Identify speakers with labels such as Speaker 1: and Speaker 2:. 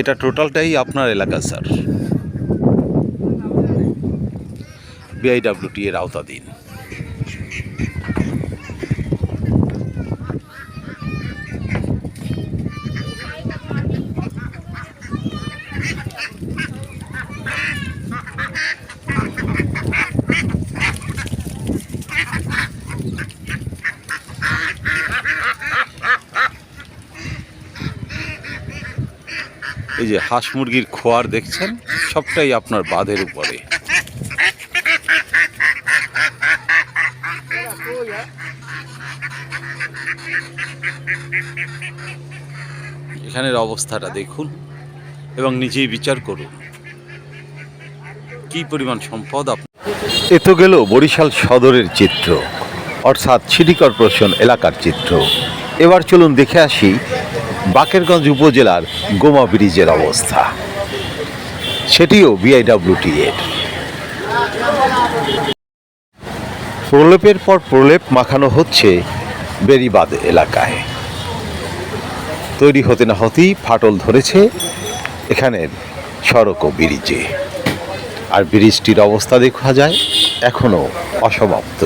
Speaker 1: এটা টোটালটাই আপনার এলাকা স্যার। বিআইডাব্লিউটি এর আওতাধীন। এই যে হাঁস মুরগির খোয়ার দেখছেন, সবটাই আপনার বাঁধের উপরে। এখানের অবস্থাটা দেখুন এবং নিজেই বিচার করুন। কি পরিমাণ সম্পদ আপ এ তো গেল বরিশাল সদরের চিত্র, অর্থাৎ সিটি কর্পোরেশন এলাকার চিত্র। এবার চলুন দেখে আসি বাকেরগঞ্জ উপজেলার গোমা ব্রিজের অবস্থা। সেটিও বিআইডাব্লিউটি এর প্রলেপের পর প্রলেপ মাখানো হচ্ছে বেরিবাদ এলাকায়। তৈরি হতে না হতেই ফাটল ধরেছে এখানের সড়ক ও ব্রিজে। আর ব্রিজটির অবস্থা দেখা যায় এখনও অসমাপ্ত।